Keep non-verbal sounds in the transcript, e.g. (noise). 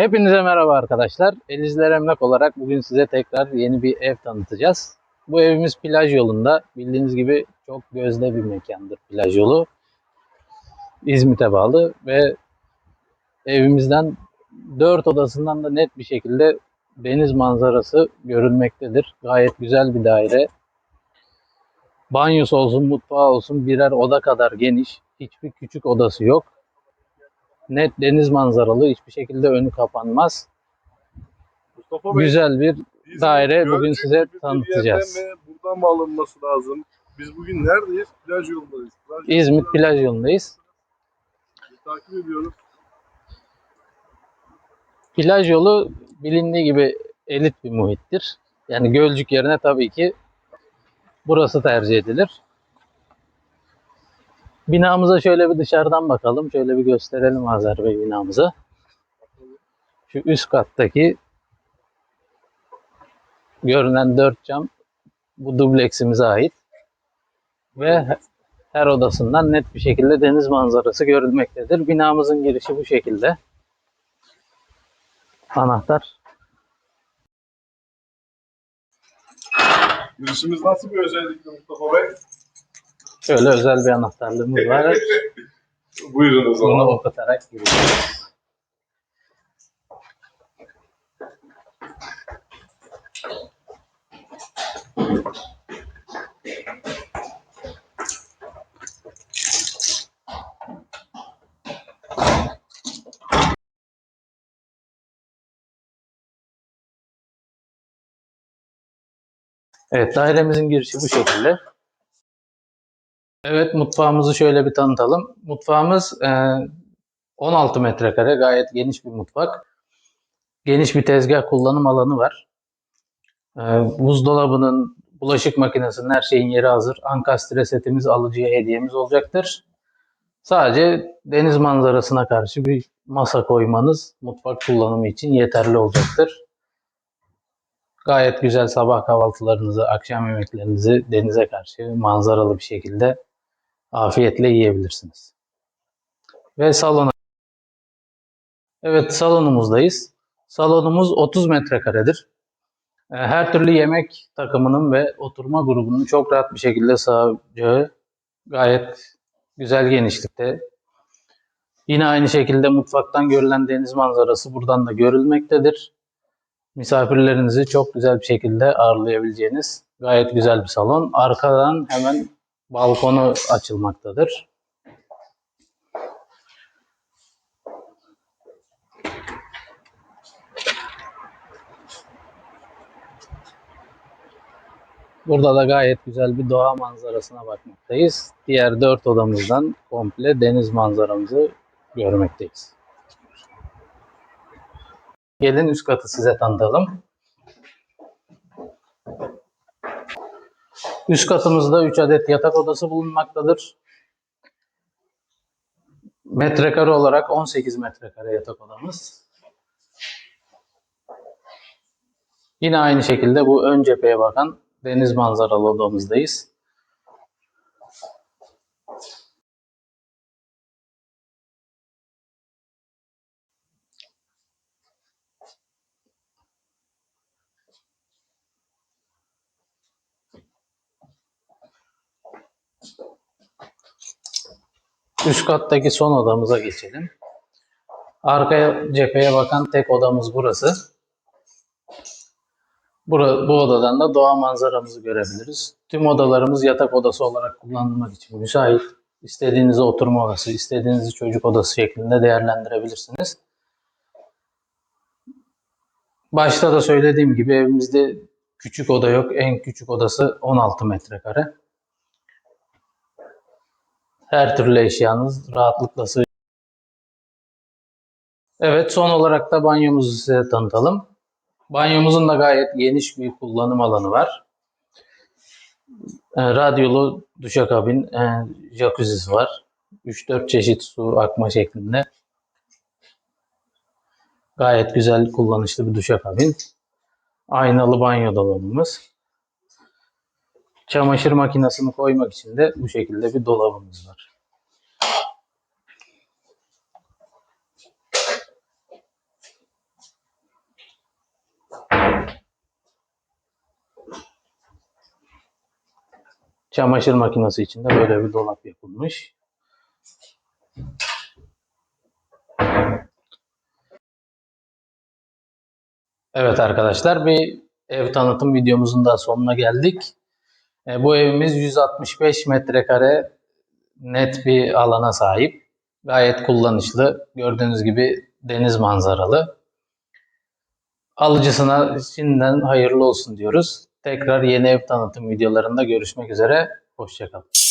Hepinize merhaba arkadaşlar. Elizler Emlak olarak bugün size tekrar yeni bir ev tanıtacağız. Bu evimiz plaj yolunda. Bildiğiniz gibi çok gözde bir mekandır plaj yolu. İzmit'e bağlı ve evimizden dört odasından da net bir şekilde deniz manzarası görünmektedir. Gayet güzel bir daire. Banyosu olsun, mutfağı olsun birer oda kadar geniş. Hiçbir küçük odası yok net deniz manzaralı hiçbir şekilde önü kapanmaz. Mustafa Bey, Güzel bir daire Gölcük bugün size gibi bir tanıtacağız. yerden mi, buradan mı alınması lazım? Biz bugün neredeyiz? Plaj yolundayız. Plaj İzmit yolunda plaj yolundayız. Takip ediyoruz. Plaj yolu bilindiği gibi elit bir muhittir. Yani Gölcük yerine tabii ki burası tercih edilir. Binamıza şöyle bir dışarıdan bakalım. Şöyle bir gösterelim Azer Bey binamızı. Şu üst kattaki görünen dört cam bu dubleksimize ait. Ve her odasından net bir şekilde deniz manzarası görülmektedir. Binamızın girişi bu şekilde. Anahtar. Girişimiz nasıl bir özellikle Mustafa Bey? Şöyle özel bir anahtarlığımız var. (laughs) Buyurun o zaman. Bunu okutarak giriyoruz. Evet dairemizin girişi bu şekilde. Evet mutfağımızı şöyle bir tanıtalım. Mutfağımız e, 16 metrekare gayet geniş bir mutfak. Geniş bir tezgah kullanım alanı var. E, buzdolabının, bulaşık makinesinin her şeyin yeri hazır. Ankastre setimiz alıcıya hediyemiz olacaktır. Sadece deniz manzarasına karşı bir masa koymanız mutfak kullanımı için yeterli olacaktır. Gayet güzel sabah kahvaltılarınızı, akşam yemeklerinizi denize karşı manzaralı bir şekilde afiyetle yiyebilirsiniz. Ve salona. Evet salonumuzdayız. Salonumuz 30 metrekaredir. Ee, Her türlü yemek takımının ve oturma grubunun çok rahat bir şekilde sığacağı gayet güzel genişlikte. Yine aynı şekilde mutfaktan görülen deniz manzarası buradan da görülmektedir. Misafirlerinizi çok güzel bir şekilde ağırlayabileceğiniz gayet güzel bir salon. Arkadan hemen balkonu açılmaktadır. Burada da gayet güzel bir doğa manzarasına bakmaktayız. Diğer dört odamızdan komple deniz manzaramızı görmekteyiz. Gelin üst katı size tanıtalım. Üst katımızda 3 adet yatak odası bulunmaktadır. Metrekare olarak 18 metrekare yatak odamız. Yine aynı şekilde bu ön cepheye bakan deniz manzaralı odamızdayız. Üst kattaki son odamıza geçelim. Arka cepheye bakan tek odamız burası. Bura- bu odadan da doğa manzaramızı görebiliriz. Tüm odalarımız yatak odası olarak kullanılmak için müsait. İstediğinizi oturma odası, istediğinizi çocuk odası şeklinde değerlendirebilirsiniz. Başta da söylediğim gibi evimizde küçük oda yok. En küçük odası 16 metrekare. Her türlü eşyanız rahatlıkla sığ. Evet son olarak da banyomuzu size tanıtalım. Banyomuzun da gayet geniş bir kullanım alanı var. E, radyolu duşakabin, e, jacuzzi var. 3-4 çeşit su akma şeklinde. Gayet güzel kullanışlı bir duşakabin. Aynalı banyo dolabımız. Çamaşır makinesini koymak için de bu şekilde bir dolabımız var. Çamaşır makinesi için de böyle bir dolap yapılmış. Evet arkadaşlar bir ev tanıtım videomuzun da sonuna geldik. E, bu evimiz 165 metrekare net bir alana sahip. Gayet kullanışlı. Gördüğünüz gibi deniz manzaralı. Alıcısına şimdiden hayırlı olsun diyoruz. Tekrar yeni ev tanıtım videolarında görüşmek üzere. Hoşçakalın.